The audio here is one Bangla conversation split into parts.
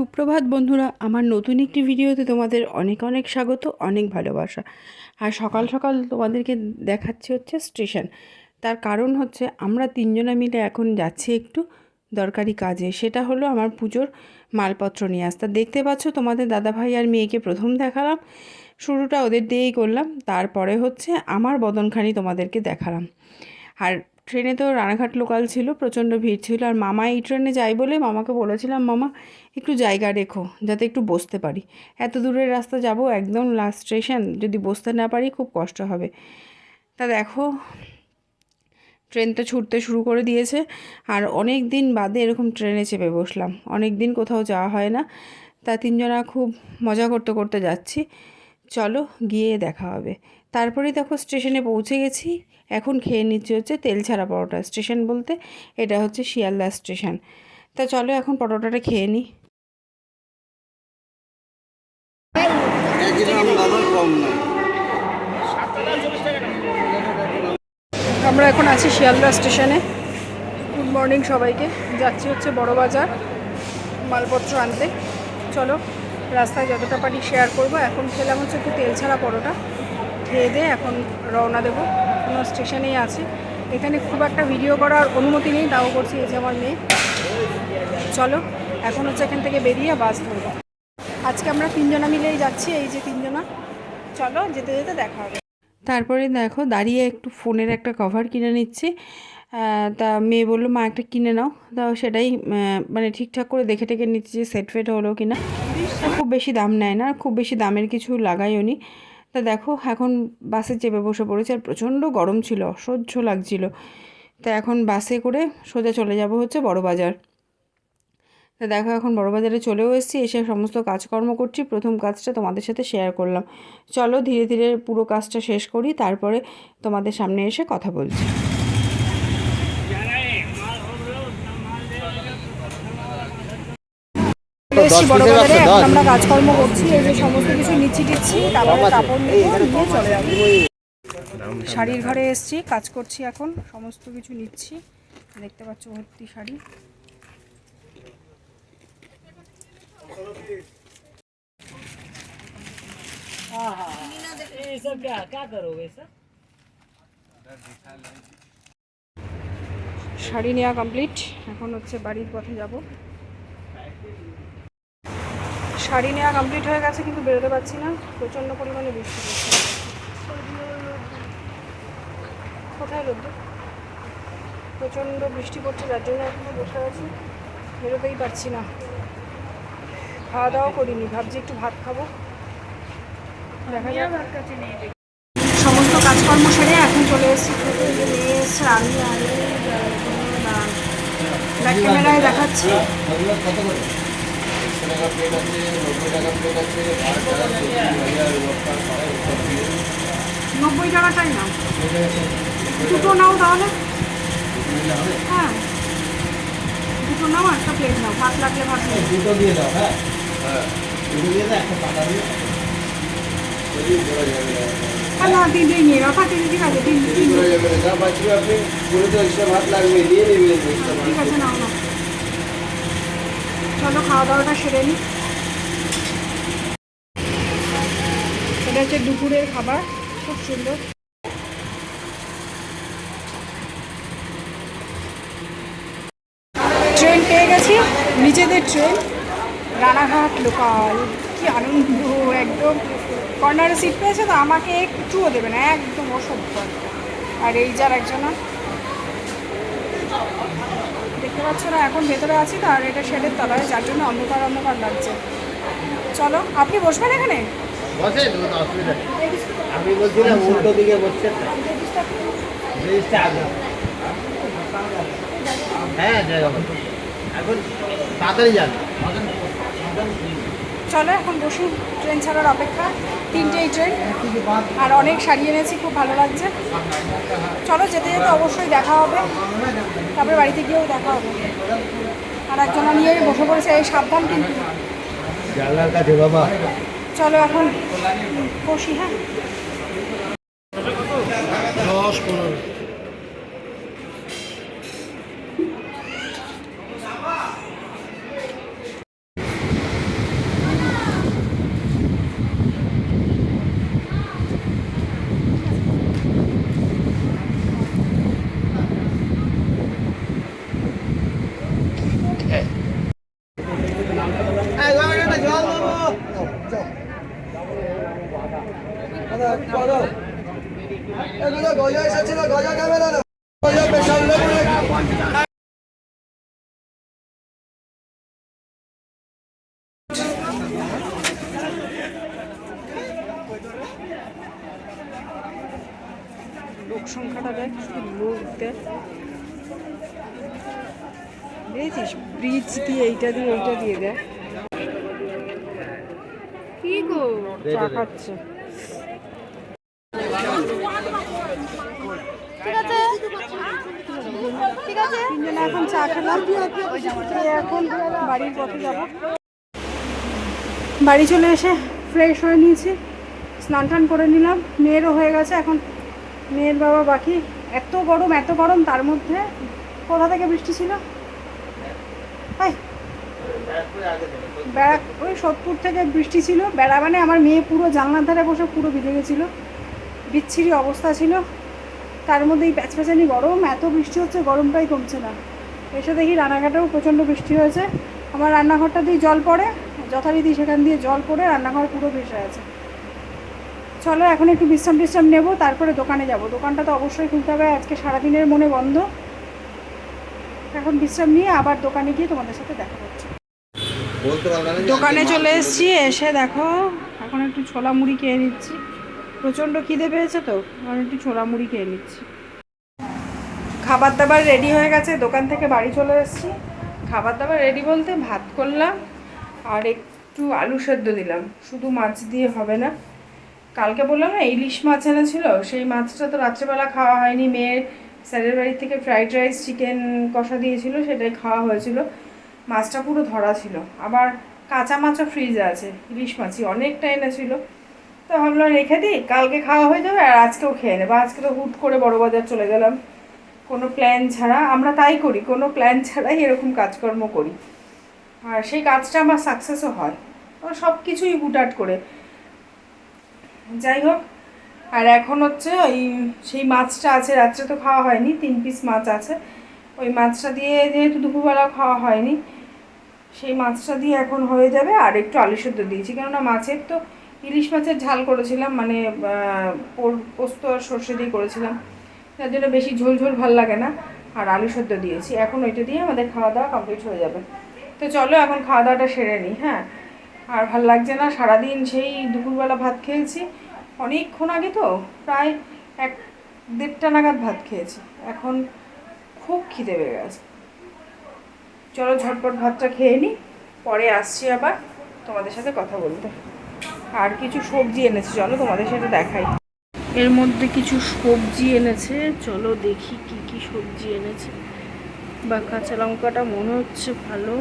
সুপ্রভাত বন্ধুরা, আমার নতুন একটি ভিডিওতে তোমাদের অনেক অনেক স্বাগত, অনেক ভালোবাসা। আর সকাল সকাল তোমাদেরকে দেখাচ্ছি হচ্ছে স্টেশন। তার কারণ হচ্ছে আমরা তিনজনা মিলে এখন যাচ্ছি একটু দরকারি কাজে। সেটা হলো আমার পুজোর মালপত্র নিয়ে আসতে। দেখতে পাচ্ছ তোমাদের দাদাভাই আর মেয়েকে প্রথম দেখালাম। শুরুটা ওদের দিয়েই করলাম, তারপরে হচ্ছে আমার বদনখানি তোমাদেরকে দেখালাম। আর ট্রেনে তো রানাঘাট লোকাল ছিল, প্রচণ্ড ভিড় ছিল। আর মামা এই ট্রেনে যাই বলে মামাকে বলেছিলাম, মামা, একটু জায়গা রেখো, যাতে একটু বসতে পারি। এত দূরের রাস্তা যাব, একদম লাস্ট স্টেশন যদি বসতে না পারি খুব কষ্ট হবে। তা দেখো, ট্রেন তো ছুটতে শুরু করে দিয়েছে। আর অনেক দিন বাদে এরকম ট্রেনে চেপে বসলাম। অনেক দিন কোথাও যাওয়া হয় না। তা তিনজনা খুব মজা করতে করতে যাচ্ছি। চলো গিয়ে দেখা হবে। তারপরেই দেখো স্টেশনে পৌঁছে গেছি। এখন খেয়ে নিচ্ছি হচ্ছে তেল ছাড়া পরোটা। স্টেশন বলতে এটা হচ্ছে শিয়ালদা স্টেশন। তা চলো এখন পরোটাটা খেয়ে নিই। আমরা এখন আছি শিয়ালদা স্টেশনে। গুড মর্নিং সবাইকে। যাচ্ছি হচ্ছে বড় বাজার মালপত্র আনতে। চলো রাস্তায় যতটা পারি শেয়ার করব। এখন খেলাম হচ্ছে একটু তেল ছাড়া পরোটা। খেয়ে দিয়ে এখন রওনা দেবো। এখনও স্টেশনেই আছি। এখানে খুব একটা ভিডিও করার অনুমতি নেই, তাও করছি এই যে আমার মেয়ে। চলো, এখন হচ্ছে এখান থেকে বেরিয়ে বাস ধরবো। আজকে আমরা তিনজনা মিলেই যাচ্ছি, এই যে তিনজনা। চলো, যেতে যেতে দেখা হবে। তারপরে দেখো, দাঁড়িয়ে একটু ফোনের একটা কভার কিনে নিচ্ছি। তা মেয়ে বলল, মা, একটা কিনে নাও। তাও সেটাই মানে ঠিকঠাক করে দেখে টেকে নিচ্ছি যে সেট ফেট হলো কি না খুব বেশি দাম নেয় না, খুব বেশি দামের কিছু লাগাইও নি। তা দেখো, এখন বাসে চেপে বসে পড়েছে আর প্রচণ্ড গরম ছিল, অসহ্য লাগছিল। তা এখন বাসে করে সোজা চলে যাব হচ্ছে বড়বাজার। তা দেখো, এখন বড়বাজারে চলেও এসেছি, এসে সমস্ত কাজকর্ম করছি। প্রথম কাজটা তোমাদের সাথে শেয়ার করলাম। চলো ধীরে ধীরে পুরো কাজটা শেষ করি, তারপরে তোমাদের সামনে এসে কথা বলছি। এসেছি বড় বাজারে এখন আমরা কাজকর্ম করছি এই যে সমস্ত কিছু নিচ্ছি টিচ্ছি তারপরে কাপড় নিয়ে চলে যাব। শাড়ির ঘরে এসেছি কাজ করছি এখন সমস্ত কিছু নিচ্ছি। দেখতে পাচ্ছ ভর্তি শাড়ি। শাড়ি নেওয়া কমপ্লিট এখন হচ্ছে বাড়ির পথে যাব। শাড়ি নেওয়া কমপ্লিট হয়ে গেছে কিন্তু বেরোতে পারছি না। প্রচণ্ড পরিমাণে বৃষ্টি পড়ছে। কোথায় রোদ্দুর? প্রচণ্ড বৃষ্টি পড়ছে যার জন্য এখনও বসে আছি। বেরোতেই পারছি না। খাওয়া দাওয়া করিনি ভাবছি একটু ভাত খাব। দেখা যাক। সমস্ত কাজকর্ম সেরে এখন চলে এসেছি। নিয়ে এসছে আমি আর ব্যাক ক্যামেরায় দেখাচ্ছি একশো টাকা প্লেট আছে নব্বই টাকা প্লেট আছে নব্বই টাকাটাই আছে দুটো নাও তাহলে। হ্যাঁ। দুটো নাও একটা প্লেট নাও। ভাত লাগলে ভাত নেই দুটো দিয়ে দাও হ্যাঁ। হ্যাঁ দুটো দিয়ে দাও একটা পাতা দিয়ে। যদি করা যাবে তিনটে নিয়ে থাকে ঠিক আছে তিন যদি যাবে না যা বাঁচবে আপনি পুরো তো এক্সট্রা ভাত লাগবে নিয়ে নেবেন। ঠিক আছে নাও না খাওয়া দাওয়াটা সেরে নিই এটা হচ্ছে দুপুরের খাবার, খুব সুন্দর। ট্রেন পেয়ে গেছি, নিজেদের ট্রেন রানাঘাট লোকাল কি আনন্দ, একদম। কর্নারে সিট পেয়েছে তো আমাকে একটুও দেবে না, একদম অসভ্য। আর এই যার একজনা দেখতে পাচ্ছ না, এখন ভেতরে আছি তো, আর এটা শেডের তলায়, যার জন্য অন্ধকার অন্ধকার লাগছে। চলো, আপনি বসবেন এখানে? অসুবিধা বলছিলাম উল্টো দিকে হ্যাঁ এখন তাড়াতাড়ি যান। চলো এখন বসি ট্রেন ছাড়ার অপেক্ষা। তিনটেই ট্রেন আর অনেক শাড়ি এনেছি খুব ভালো লাগছে। চলো যেতে যেতে অবশ্যই দেখা হবে। তারপরে বাড়িতে গিয়েও দেখা হবে। আর একজনা নিয়ে বসে পড়েছে এই সাবধান কিন্তু। বাবা। চলো এখন বসি হ্যাঁ? দশ পনেরো। লোক সংখ্যাটা দেখ লোক দেখ। ব্রিজ দিয়ে এইটা দিয়ে ওইটা দিয়ে দেখ কি গো চা খাচ্ছে তিনজনে এখন চা খেলাম। এখন বাড়ির পথে যাব। বাড়ি চলে এসে ফ্রেশ হয়ে নিয়েছি। স্নান টান করে নিলাম। মেয়েরও হয়ে গেছে এখন। মেয়ের বাবা বাকি। এত গরম এত গরম তার মধ্যে কোথা থেকে বৃষ্টি ছিল? হাই ওই সোদপুর থেকে বৃষ্টি ছিল। বেড়া মানে আমার মেয়ে পুরো জানলার ধারে বসে পুরো ভিজে গেছিল। বিচ্ছিরি অবস্থা ছিল। তার মধ্যে এই প্যাচপ্যাচানি গরম। এত বৃষ্টি হচ্ছে, গরমটাই কমছে না। এসে দেখি রানাঘাটেও প্রচণ্ড বৃষ্টি হয়েছে। আমার রান্নাঘরটা দিয়ে জল পড়ে। যথারীতি সেখান দিয়ে জল পড়ে রান্নাঘর পুরো ভেসে আছে চলো, এখন একটু বিশ্রাম টিশ্রাম নেব, তারপরে দোকানে যাব। দোকানটা তো অবশ্যই খুলতে হবে, আজকে সারাদিনের মনে বন্ধ। এখন বিশ্রাম নিয়ে আবার দোকানে গিয়ে তোমাদের সাথে দেখা হচ্ছে দোকানে চলে এসেছি, এসে দেখো, এখন একটু ছোলা মুড়ি খেয়ে নিচ্ছি। প্রচণ্ড খিদে পেয়েছে তো, এখন একটু ছোলা মুড়ি খেয়ে নিচ্ছি। খাবার দাবার রেডি হয়ে গেছে, দোকান থেকে বাড়ি চলে এসেছি। খাবার দাবার রেডি বলতে ভাত করলাম, আর একটু আলু সেদ্ধ দিলাম। শুধু মাছ দিয়ে হবে না। কালকে বললাম না, ইলিশ মাছ এনেছিল, সেই মাছটা তো রাত্রেবেলা খাওয়া হয়নি। মেয়ের স্যারের বাড়ি থেকে ফ্রাইড রাইস চিকেন কষা দিয়েছিল, সেটাই খাওয়া হয়েছিল। মাছটা পুরো ধরা ছিল। আবার কাঁচা মাছও ফ্রিজে আছে, ইলিশ মাছই অনেকটা এনেছিল। তো ভাবলাম রেখে দিই কালকে খাওয়া হয়ে যাবে আর আজকেও খেয়ে নেব আজকে তো হুট করে বড় বাজার চলে গেলাম। কোনো প্ল্যান ছাড়া, আমরা তাই করি, কোনো প্ল্যান ছাড়াই এরকম কাজকর্ম করি। আর সেই কাজটা আমার সাকসেসও হয়। সব কিছুই হুটহাট করে। যাই হোক, আর এখন হচ্ছে ওই সেই মাছটা আছে, রাত্রে তো খাওয়া হয়নি, তিন পিস মাছ আছে। ওই মাছটা দিয়ে যেহেতু দুপুরবেলা খাওয়া হয়নি সেই মাছটা দিয়ে এখন হয়ে যাবে আর একটু আলু সেদ্ধ দিয়েছি। কেননা মাছের তো ইলিশ মাছের ঝাল করেছিলাম মানে পোস্ত আর সর্ষে দিয়ে করেছিলাম। তার জন্য বেশি ঝোল ঝোল ভালো লাগে না। আর আলু সেদ্ধ দিয়েছি। এখন ওইটা দিয়ে আমাদের খাওয়া দাওয়া কমপ্লিট হয়ে যাবে। তো চলো এখন খাওয়া দাওয়াটা সেরে নিই হ্যাঁ? আর ভালো লাগছে না, সারাদিন সেই দুপুরবেলা ভাত খেয়েছি। অনেকক্ষণ আগে তো, প্রায় এক দেড়টা নাগাদ ভাত খেয়েছি। এখন খুব খিদে পেয়ে গেছে। চলো ঝটপট ভাতটা খেয়ে নিই পরে আসছি আবার তোমাদের সাথে কথা বলতে। আর কিছু সবজি এনেছে, চলো তোমাদের সাথে দেখাই। এর মধ্যে কিছু সবজি এনেছে, চলো দেখি কি কি সবজি এনেছে। বা কাঁচা লঙ্কাটা মনে হচ্ছে ভালো।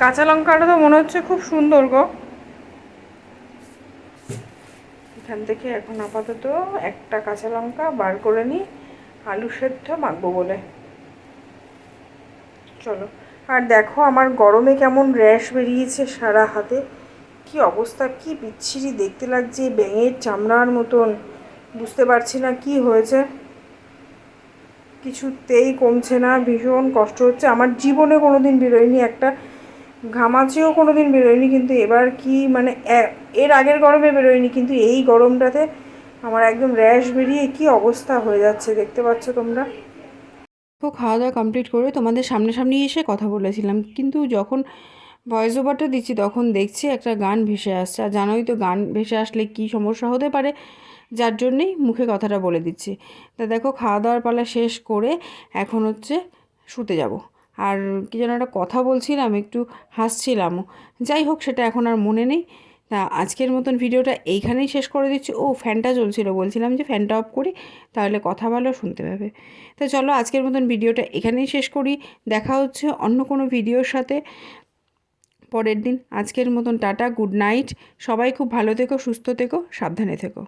কাঁচা লঙ্কাটা তো মনে হচ্ছে খুব সুন্দর গো। এখান থেকে এখন আপাতত একটা কাঁচা লঙ্কা বার করে নিই। আলু সেদ্ধ মাখবো বলে। চলো, আর দেখো আমার গরমে কেমন র্যাশ বেরিয়েছে সারা হাতে। কি অবস্থা, কি বিচ্ছিরি দেখতে লাগছে ব্যাঙের চামড়ার মতন। বুঝতে পারছি না কি হয়েছে। কিছুতেই কমছে না, ভীষণ কষ্ট হচ্ছে। আমার জীবনে কোনো দিন বেরোয়নি, একটা ঘামাচিও কোনো দিন বেরোয়নি, কিন্তু এবার কি মানে এর আগের গরমে বেরোয়নি, কিন্তু এই গরমটাতে আমার একদম র্যাশ বেরিয়ে কি অবস্থা হয়ে যাচ্ছে, দেখতে পাচ্ছ তোমরা? তো খাওয়া দাওয়া কমপ্লিট করে তোমাদের সামনাসামনি এসে কথা বলেছিলাম, কিন্তু যখন ভয়েস ওভারটা দিচ্ছি তখন দেখছি একটা গান ভেসে আসছে। আর জানোই তো গান ভেসে আসলে কী সমস্যা হতে পারে, যার জন্যেই মুখে কথাটা বলে দিচ্ছি। তা দেখো খাওয়া দাওয়ার পালা শেষ করে এখন হচ্ছে শুতে যাব। আর কি যেন একটা কথা বলছিলাম, একটু হাসছিলামও। যাই হোক, সেটা এখন আর মনে নেই। তা আজকের মতন ভিডিওটা এইখানেই শেষ করে দিচ্ছি। ও, ফ্যানটা চলছিল বলছিলাম যে ফ্যানটা অফ করি, তাহলে কথা ভালো শুনতে পাবে। তো চলো আজকের মতন ভিডিওটা এখানেই শেষ করি। দেখা হচ্ছে অন্য কোনো ভিডিওর সাথে। পরের দিন আজকের মতন টাটা, গুড নাইট। সবাই খুব ভালো থেকো, সুস্থ থেকো, সাবধানে থেকো।